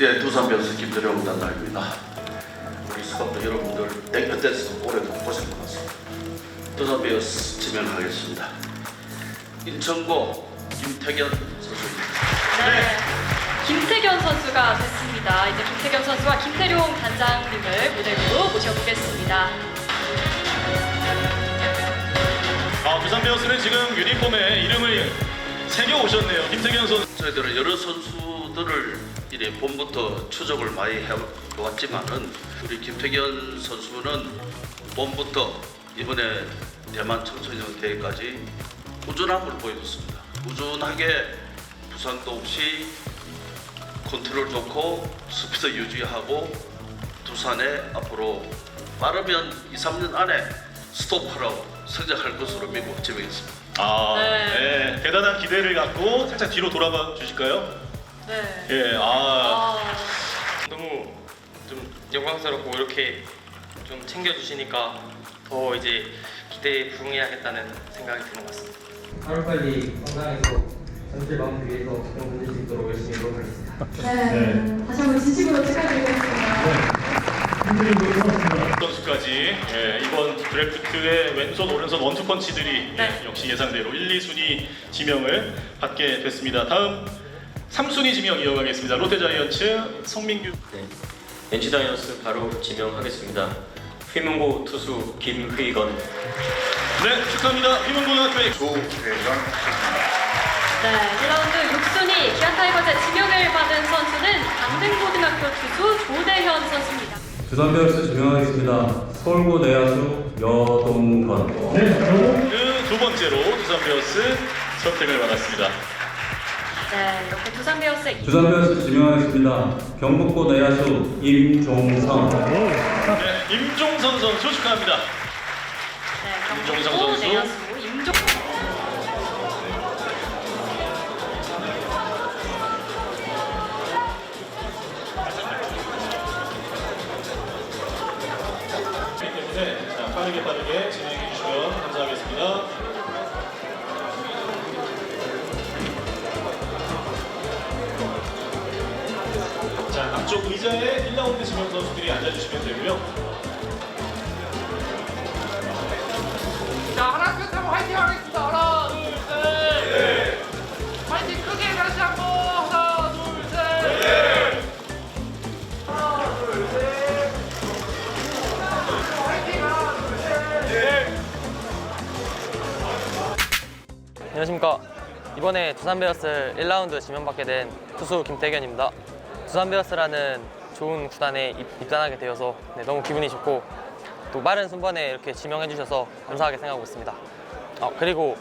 네, 두산 변수 김대령 단장입니다. 우리 스카우트 여러분들 대표 때에서 올해도 고생 많았습니다. 두산 베어스 지명하겠습니다. 인천고 김태견 선수입니다. 네. 김태견 선수가 됐습니다. 이제 김태견 선수와 김태룡 단장님을 무대로 모셔보겠습니다. 아, 두산 베어스는 지금 유니폼에 이름을 새겨 오셨네요. 김태경 선수. 저희들은 여러 선수들을 이래 봄부터 추적을 많이 해왔지만은 우리 김태견 선수는 봄부터 이번에 대만 청소년 대회까지 꾸준함을 보여줬습니다. 꾸준하게 부상도 없이 컨트롤 좋고 스피드 유지하고 두산에 앞으로 빠르면 2, 3년 안에 스토퍼로 성장할 것으로 믿고 지명했습니다. 아, 네. 네. 대단한 기대를 갖고 살짝 뒤로 돌아봐 주실까요? 네. 예, 아, 아, 너무 좀 영광스럽고 이렇게 좀 챙겨주시니까 더 이제 기대에 부응해야겠다는 생각이 드는 것 같습니다. 하루빨리 건강해서 전체 마음 위해서 좀 던질 수 있도록 열심히 노력하겠습니다. 네, 다시 한번 진심으로 축하드리겠습니다. 선수까지 예, 이번 드래프트의 왼손 오른손 원투 펀치들이 네. 예, 역시 예상대로 1, 2순위 지명을 받게 됐습니다. 다음 3순위 지명 이어가겠습니다. 롯데자이언츠 송민규 네, NC 다이언스 바로 지명하겠습니다. 휘문고 투수 김휘건 네 축하합니다. 휘문고등학교의 네. 1라운드 6순위 기아 타이거즈 지명을 받은 선수는 강릉고등학교 투수 조대현 선수입니다. 두산 베어스 지명하겠습니다. 서울고 내야수 여동건. 그두 번째로 두산 베어스 선택을 받았습니다. 네. 이렇게 두산 베어스의 두산 베어스 지명하겠습니다. 경북고 내야수 임종성. 네, 임종선 선수 축하합니다. 네, 임종성 강북고 선수. 내야수 임종 그렇기 때문에 자, 빠르게 빠르게 진행 자, 남쪽 의자에 1라운드 지명 선수들이 앉아주시면 되고요. 자 하나 둘셋 하고 화이팅 하겠습니다. 하나 둘 셋. 화이팅 크게 다시 한번. 하나 둘 셋. 하나 둘 셋. 화이팅. 하나 둘 셋. 안녕하십니까. 이번에 두산 베어스 1라운드 지명받게 된 투수 김태견입니다. 두산 베어스라는 좋은 구단에 입- 입단하게 되어서 네, 너무 기분이 좋고 또 빠른 순번에 이렇게 지명해 주셔서 감사하게 생각하고 있습니다. 아, 그리고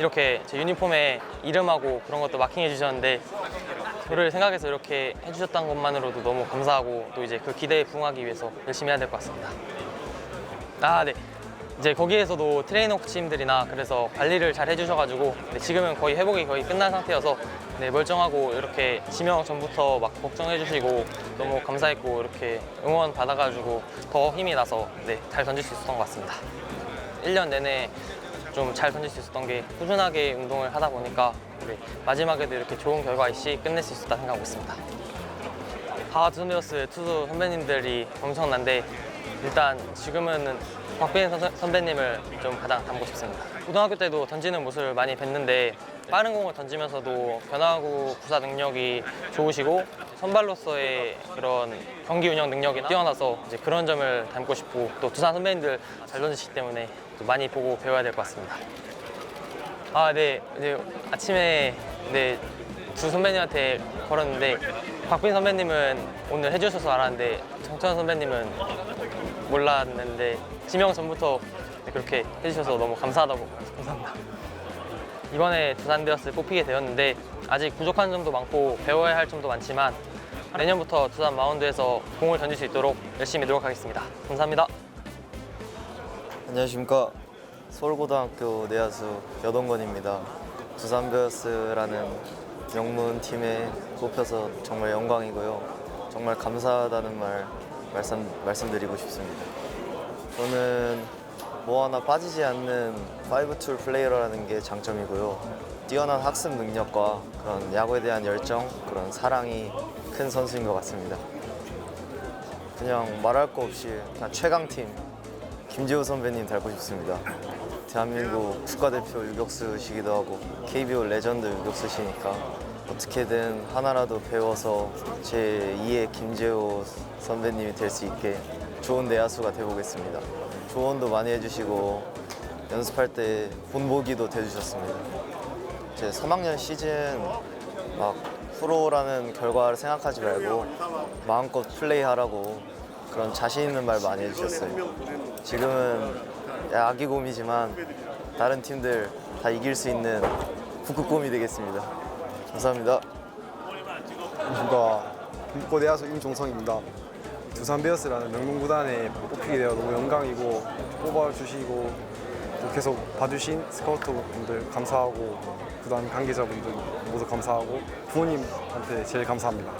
이렇게 제 유니폼에 이름하고 그런 것도 마킹해 주셨는데 저를 생각해서 이렇게 해주셨던 것만으로도 너무 감사하고 또 이제 그 기대에 부응하기 위해서 열심히 해야 될 것 같습니다. 아, 네. 이제 거기에서도 트레이너 코치님들이나 그래서 관리를 잘 해주셔가지고 네, 지금은 거의 회복이 거의 끝난 상태여서 네, 멀쩡하고 이렇게 지명 전부터 막 걱정해주시고 너무 감사했고 이렇게 응원 받아가지고 더 힘이 나서 네, 잘 던질 수 있었던 것 같습니다. 1년 내내 좀 잘 던질 수 있었던 게 꾸준하게 운동을 하다 보니까 네, 마지막에도 이렇게 좋은 결과 있이 끝낼 수 있었다 생각하고 있습니다. 다 두산베어스 투수 선배님들이 엄청난데 일단 지금은 박빈 선- 선배 님을 좀 가장 닮고 싶습니다. 고등학교 때도 던지는 모습을 많이 뵀는데 빠른 공을 던지면서도 변화구 구사 능력이 좋으시고 선발로서의 그런 경기 운영 능력이 뛰어나서 이제 그런 점을 닮고 싶고 또 두산 선배님들 잘 던지시기 때문에 또 많이 보고 배워야 될 것 같습니다. 아, 네. 이제 아침에 네, 두 선배님한테 걸었는데 박빈 선배님은 오늘 해주셔서 알았는데 정천 선배님은 몰랐는데 지명 전부터 네, 그렇게 해주셔서 너무 감사하다고 감사합니다. 이번에 두산 베어스 뽑히게 되었는데 아직 부족한 점도 많고 배워야 할 점도 많지만 내년부터 두산 마운드에서 공을 던질 수 있도록 열심히 노력하겠습니다. 감사합니다. 안녕하십니까 서울고등학교 내야수 여동건입니다 두산베어스라는 명문 팀에 뽑혀서 정말 영광이고요 정말 감사하다는 말 말씀, 말씀드리고 싶습니다 저는 뭐 하나 빠지지 않는 5툴 플레이어라는 게 장점이고요 뛰어난 학습 능력과 그런 야구에 대한 열정 그런 사랑이 큰 선수인 것 같습니다. 그냥 말할 거 없이 그냥 최강팀 김지호 선배님 닮고 싶습니다. 대한민국 국가대표 유격수시기도 하고 KBO 레전드 유격수시니까 어떻게든 하나라도 배워서 제 2의 김재호 선배님이 될 수 있게 좋은 내야수가 되보겠습니다. 조언도 많이 해주시고 연습할 때 본보기도 돼주셨습니다. 제 3학년 시즌 막 프로라는 결과를 생각하지 말고 마음껏 플레이하라고 그런 자신 있는 말 많이 해주셨어요. 지금은 아기 곰이지만 다른 팀들 다 이길 수 있는 북극곰이 되겠습니다. 감사합니다. 김포 내야수 임종성입니다. 두산 베어스라는 명문 구단에 뽑히게 되어 너무 영광이고 뽑아주시고 또 계속 봐주신 스카우트 분들 감사하고 구단 관계자분들 모두 감사하고 부모님한테 제일 감사합니다.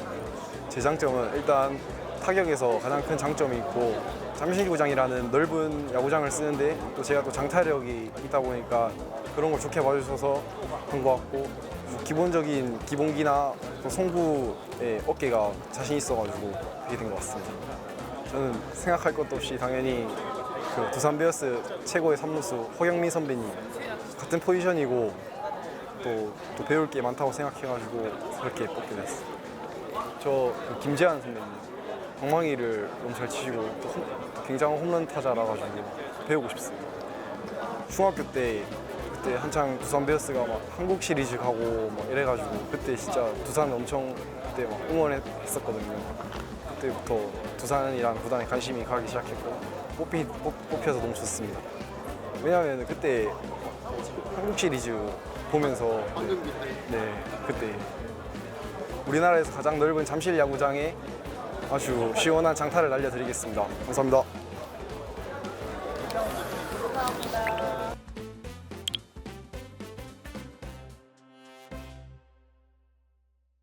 제 장점은 일단 타격에서 가장 큰 장점이 있고 잠실구장이라는 넓은 야구장을 쓰는데 또 제가 또 장타력이 있다 보니까 그런 걸 좋게 봐주셔서 한것 같고 기본적인 기본기나 또 송구의 어깨가 자신 있어가지고 그게 된 것 같습니다. 저는 생각할 것도 없이 당연히 그 두산 베어스 최고의 삼루수 허경민 선배님 같은 포지션이고 또, 또 배울 게 많다고 생각해가지고 그렇게 뽑게 됐어요. 저그 김재환 선배님 방망이를 너무 잘 치시고 또 굉장한 홈런 타자라 가지고 배우고 싶습니다. 중학교 때 그때 한창 두산 베어스가 막 한국 시리즈 가고 막 이래가지고 그때 진짜 두산 엄청 그때 막 응원했었거든요. 그때부터 두산이라는 구단에 관심이 가기 시작했고 뽑히, 뽑, 뽑혀서 너무 좋습니다. 왜냐하면 그때 한국 시리즈 보면서 네 그때 우리나라에서 가장 넓은 잠실 야구장에 아주 시원한 장타를 날려드리겠습니다. 감사합니다.